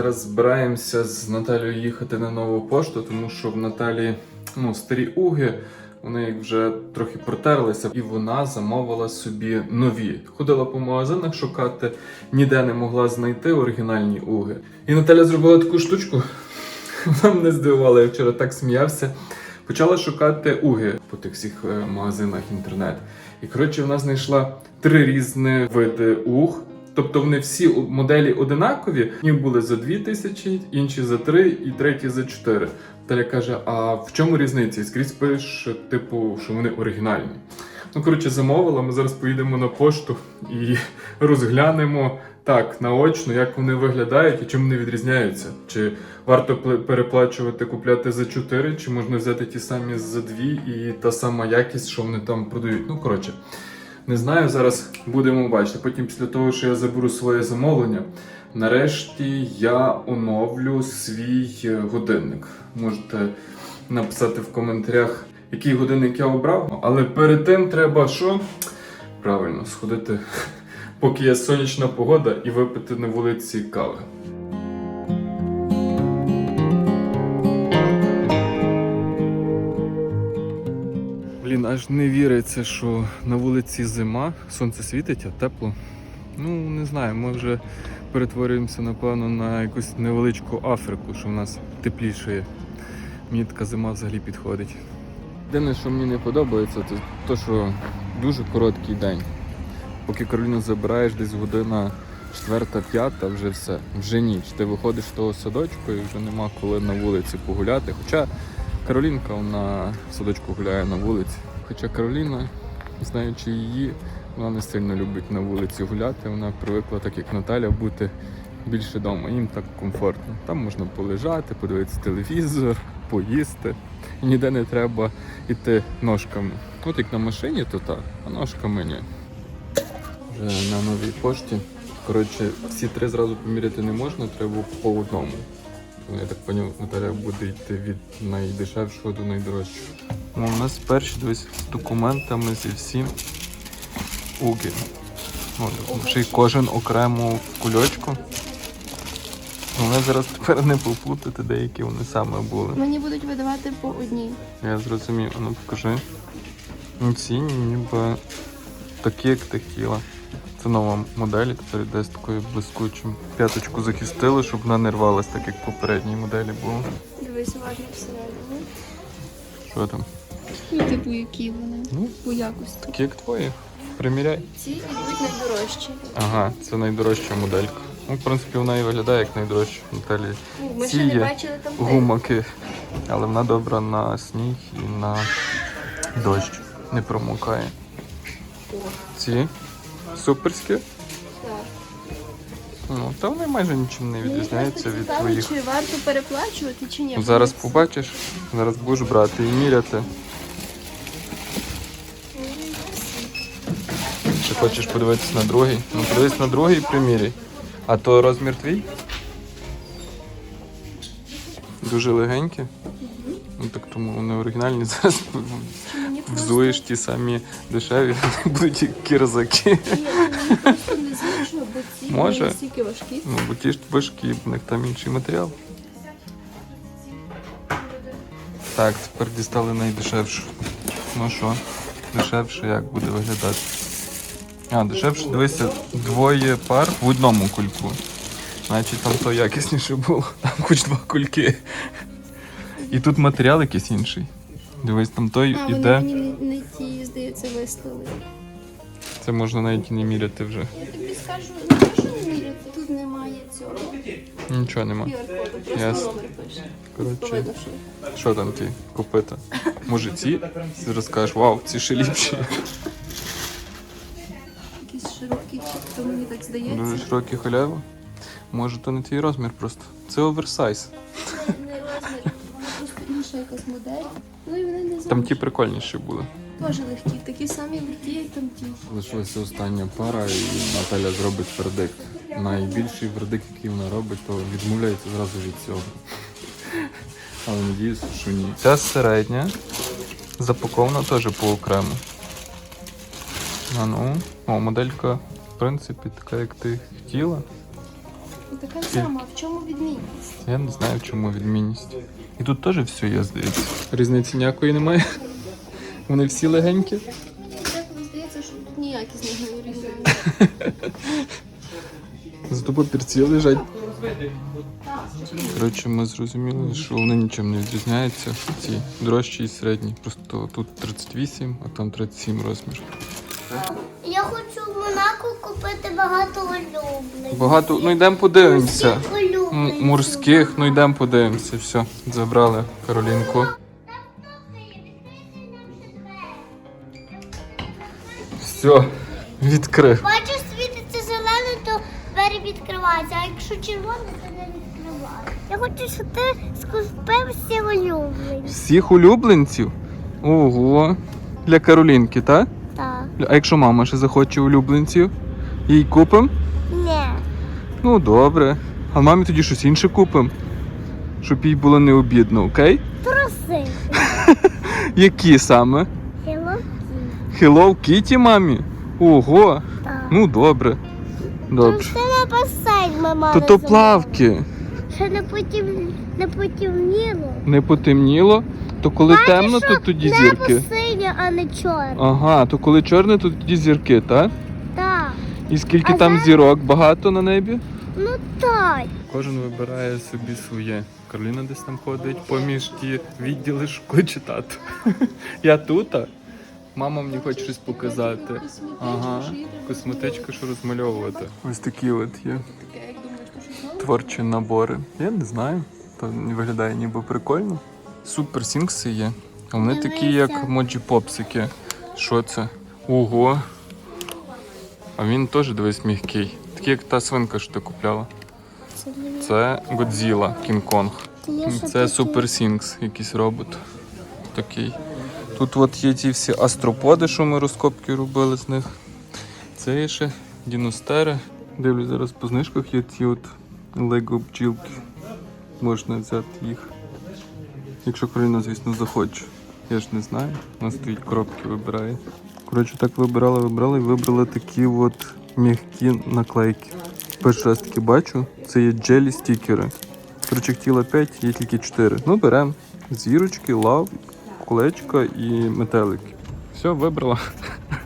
Зараз збираємося з Наталією їхати на нову пошту, тому що в Наталі ну, старі уги, вони як вже трохи протерлися, і вона замовила собі нові. Ходила по магазинах шукати, ніде не могла знайти оригінальні уги. І Наталя зробила таку штучку. Вона мене здивувала, я вчора так сміявся. Почала шукати уги по тих всіх е, магазинах інтернет. І коротше, вона знайшла три різні види уг. Тобто вони всі моделі одинакові. Одні були за 2 тисячі, інші за 3 і треті за 4. Таля каже: а в чому різниця? І скрізь пише, типу, що вони оригінальні. Ну, коротше, замовила. Ми зараз поїдемо на пошту і розглянемо так наочно, як вони виглядають і чим вони відрізняються. Чи варто переплачувати, купляти за 4, чи можна взяти ті самі за 2 і та сама якість, що вони там продають. Ну, коротше. Не знаю, зараз будемо бачити. Потім, після того, що я заберу своє замовлення, нарешті я оновлю свій е, годинник. Можете написати в коментарях, який годинник я обрав. Але перед тим треба що? Правильно, сходити, поки є сонячна погода, і випити на вулиці кави. Блін, аж не віриться, що на вулиці зима, сонце світить, а тепло. Ну, не знаю, ми вже перетворюємося, напевно, на якусь невеличку Африку, що в нас тепліше. Мені така зима взагалі підходить. Єдине, що мені не подобається, це те, що дуже короткий день. Поки Кароліну забираєш десь година четверта-п'ята, вже все, вже ніч. Ти виходиш з того садочку і вже нема коли на вулиці погуляти. Хоча Каролінка вона в садочку гуляє на вулиці. Хоча Кароліна, знаючи її, вона не сильно любить на вулиці гуляти. Вона привикла, так як Наталя, бути більше вдома. Їм так комфортно. Там можна полежати, подивитися телевізор, поїсти. І ніде не треба йти ножками. От як на машині, то так, а ножками ні. Вже на новій пошті. Коротше, всі три зразу поміряти не можна, треба по одному. Ну, Я так поняв, Наталя буде йти від найдешевшого до найдорожчого. Ну, у нас перші дивись з документами зі всім уги. Ще й кожен окремо в кульочку. Головне зараз тепер не попутати, деякі вони саме були. Мені будуть видавати по одній. Я зрозумів, ну покажи. Ну, Ці ніби такі, як ти хотіла. Це нова модель, тепер йде з такою блискучим. П'яточку захистили, щоб вона не рвалась, так як в попередній моделі було. Дивись уважно всередину. Що там? Ну, типу, які вони Ну, по якості. такі як твої. Приміряй. Ці йдуть найдорожчі. Ага, це найдорожча моделька. Ну, в принципі, вона і виглядає як найдорожча. Наталі Ну, Ми Ці ще не є бачили там тих. гумаки. Але вона добра на сніг і на дощ. Не промокає. Ці суперські. Так. Ну, та вони майже нічим не відрізняються від твоїх. Чи варто переплачувати, чи ні? Зараз побачиш, зараз будеш брати і міряти. Чи хочеш подивитися на другий? Ну, подивись на другий і приміряй. А то розмір твій? Дуже легенькі. Ну так тому вони оригінальні. Зараз Мені просто- взуєш ті самі дешеві, будуть кірзаки. Ні, мені просто незручно, бо ці Може. настільки важкі. Ну, бо ті ж важкі, в них там інший матеріал. Так, тепер дістали найдешевшу. Ну що, дешевше як буде виглядати? А, дешевше, дивися, двоє пар в одному кульку. Значить там то якісніше було. Там хоч два кульки. І тут матеріал якийсь інший. Дивись, там той А, вони іде. мені не, не ті, здається, вислали. Це можна навіть і не міряти вже. Я тобі скажу, не що не міряти, тут немає цього Нічого нема. QR-коду, просто Ясно. номер пише. Коротше, що. Що там ті копита? Може ці? Ти розкажеш, вау, ці ще ліпші. Широкі, то мені так здається. Дуже широкі халяви. Може, то не твій розмір просто. Це оверсайз. Не розмір, вона просто інша якась модель. Ну і вони не Там ті прикольніші були. Теж легкі, такі самі легкі, як там ті. Лишилася остання пара, і Наталя зробить вердикт. Найбільший вердикт, який вона робить, то відмовляється зразу від цього. Але надіюся, що ні. Ця середня запакована теж по окремо. А ну, о, моделька, в принципі, така, як ти хотіла. Така сама, в чому відмінність? Я не знаю, в чому відмінність. І тут теж все є, здається. Різниці ніякої немає. Вони всі легенькі. Мені деколи здається, що тут ніякі з них не оригінальні. Зато папірці лежать. Коротше, ми зрозуміли, що вони нічим не відрізняються. Ці дорожчі і середні. Просто тут 38, а там 37 розмір. Я хочу Монако купити багато улюбленців. Багато, ну йдемо подивимося. Улюбленців. Морських, ну йдемо подивимося. Все, забрали Каролінку. Все, відкрив. Бачиш, світиться зелене, то двері відкриваються, а якщо червоне, то не відкривається. Я хочу, щоб ти скупив всі улюблені. Всіх улюбленців? Ого. Для Каролінки, так? А якщо мама ще захоче улюбленців, їй купим? Ні. Ну добре. А мамі тоді щось інше купим, щоб їй було не обідно, окей? Труси. Які саме? Hello Hello Kitty мамі? Ого. Так. Ну добре. Добре. Труси на басейн ми мали. То то плавки. Ще не потім не потемніло. Не потемніло, то коли темно, то тоді зірки. Синє, а не чорне. Ага, то коли чорне, то тоді зірки, так? Так. І скільки А там зараз- зірок багато на небі? Ну так. Кожен вибирає собі своє. Кароліна десь там ходить поміж ті відділи школи читати. Я тут. а Мама мені хоче щось показати. Ага, косметичка, що розмальовувати. Ось такі от є творчі набори. Я не знаю. То виглядає ніби прикольно. Супер сінкси є. Вони такі, як моджі попсики. Що це? Ого. А він теж дивись м'який. Такий, як та свинка, що ти купляла. Це. Годзіла, Кінг-Конг. Це. Супер Сінкс, якийсь робот. Такий. Тут от є ті всі астроподи, що ми розкопки робили з них. Це є ще діностери. Дивлюсь, зараз по знижках є ці от лего бджілки. Можна взяти їх. Якщо Кароліна, звісно, захоче. Я ж не знаю. Вона стоїть коробки вибирає. Коротше, так вибирала, вибирала і вибрала такі от м'які наклейки. Перший раз таки бачу, це є джелі стікери. Коротше, хотіла 5, є тільки 4. Ну, беремо. Зірочки, лав, колечка і метелики. Все, вибрала.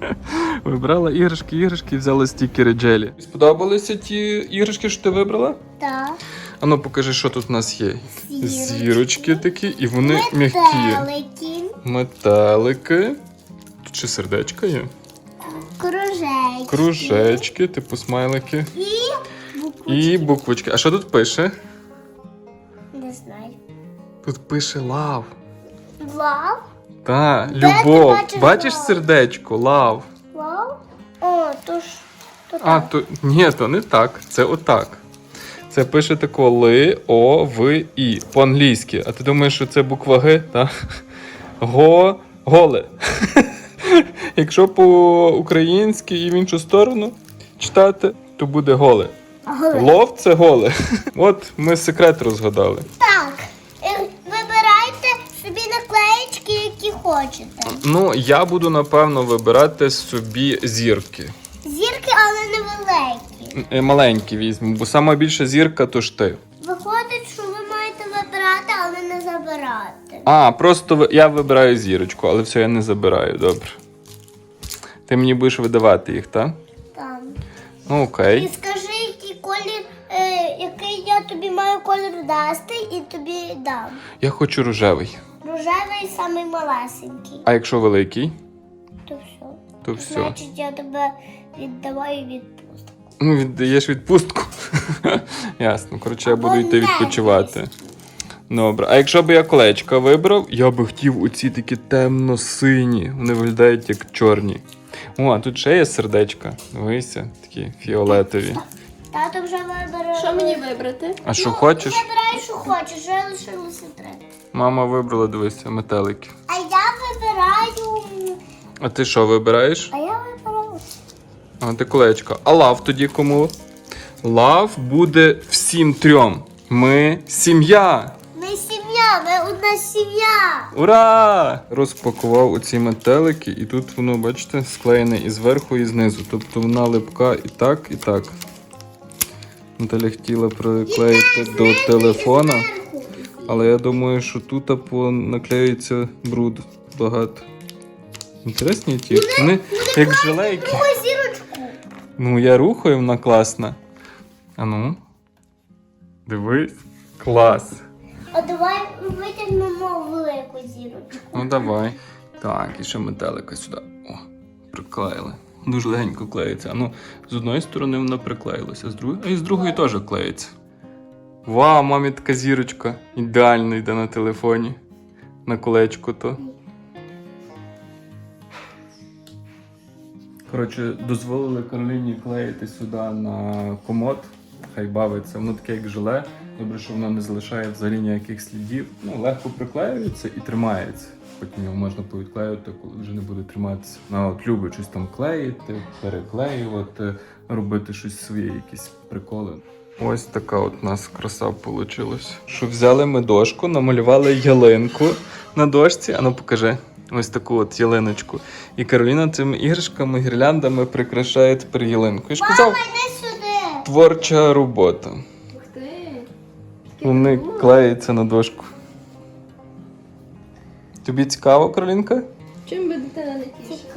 Вибрала іграшки, іграшки і взяла стікери джелі. Сподобалися ті іграшки, що ти вибрала? Так. А ну покажи, що тут у нас є. Зірочки. Зірочки такі, і вони м'які. Метелики, Метелики. Тут ще сердечка є. кружечки. Кружечки, типу смайлики. І букву. І буквочки. А що тут пише? Не знаю. Тут пише лав. Лав. Та, ти любов. бачиш Бачиш лав? сердечко, лав. Лав. О, то ж. То А, так. то ні, то не так. Це отак. Це пише тако ли, о, в, і. По-англійськи. А ти думаєш, що це буква Г? Та? Го, голе. Якщо по-українськи і в іншу сторону читати, то буде голе. Голе. Лов це голе. От ми секрет розгадали. Так. Е, Вибирайте собі наклеєчки, які хочете. Ну, я буду напевно вибирати собі зірки. Зірки, але не великі. Е, Маленькі візьму, бо сама більша зірка то ж ти. Виходить, що ви маєте вибирати, але не забирати. А, просто я вибираю зірочку, але все, я не забираю, добре. Ти мені будеш видавати їх, так? Там. Ну, окей. І скажи, який колір, е, який я тобі маю колір дасти, і тобі дам. Я хочу рожевий. Рожевий самий малесенький. А якщо великий, То все. то все. Значить, я тебе віддаваю відпустку. Ну, віддаєш відпустку. Ясно. Коротше, я буду йти відпочивати. Добре. А якщо б я колечка вибрав, я би хотів оці такі темно-сині. Вони виглядають як чорні. О, а тут ще є сердечка. Дивися, такі фіолетові. Тато вже вибере. Що мені вибрати? А що Ну, хочеш? Вибирай, що хочеш, вже лишилося три. Мама вибрала, дивися, метелики. А я вибираю. А ти що вибираєш? А я вибираю. А ти колечко. А лав тоді кому? Лав буде всім трьом. Ми сім'я. Ми сім'я. Ура! Розпакував оці метелики, і тут воно, бачите, склеєне і зверху, і знизу. Тобто вона липка і так, і так. Наталя хотіла приклеїти до телефона, але я думаю, що тут апо наклеюється бруд багато. Інтересні ті. Вони як жилейки. Ну, я рухаю, вона класна. А ну. Дивись. Клас. А давай витягнемо велику зірочку. Ну давай. Так, і ще метелика сюди. О, приклеїли. Дуже легенько клеїться. Ну, з одної сторони вона приклеїлася, з другої, а і з другої теж клеїться. Вау, мамі така зірочка. Ідеально йде на телефоні. На колечко то. Коротше, дозволили Кароліні клеїти сюди на комод. Хай бавиться. Воно таке як желе. Добре, що воно не залишає взагалі ніяких слідів. Ну, легко приклеюється і тримається. Потім його можна повідклеювати, коли вже не буде триматися. Вона от любить щось там клеїти, переклеювати, робити щось своє, якісь приколи. Ось така от у нас краса вийшла. Що взяли ми дошку, намалювали ялинку на дошці. Ану покажи. Ось таку от ялиночку. І Кароліна цими іграшками, гірляндами прикрашає тепер ялинку. Я ж казав, Іди сюди. творча робота. Вони клеються на дошку. Тобі цікаво, кролінка? Чим би дитина не тішила?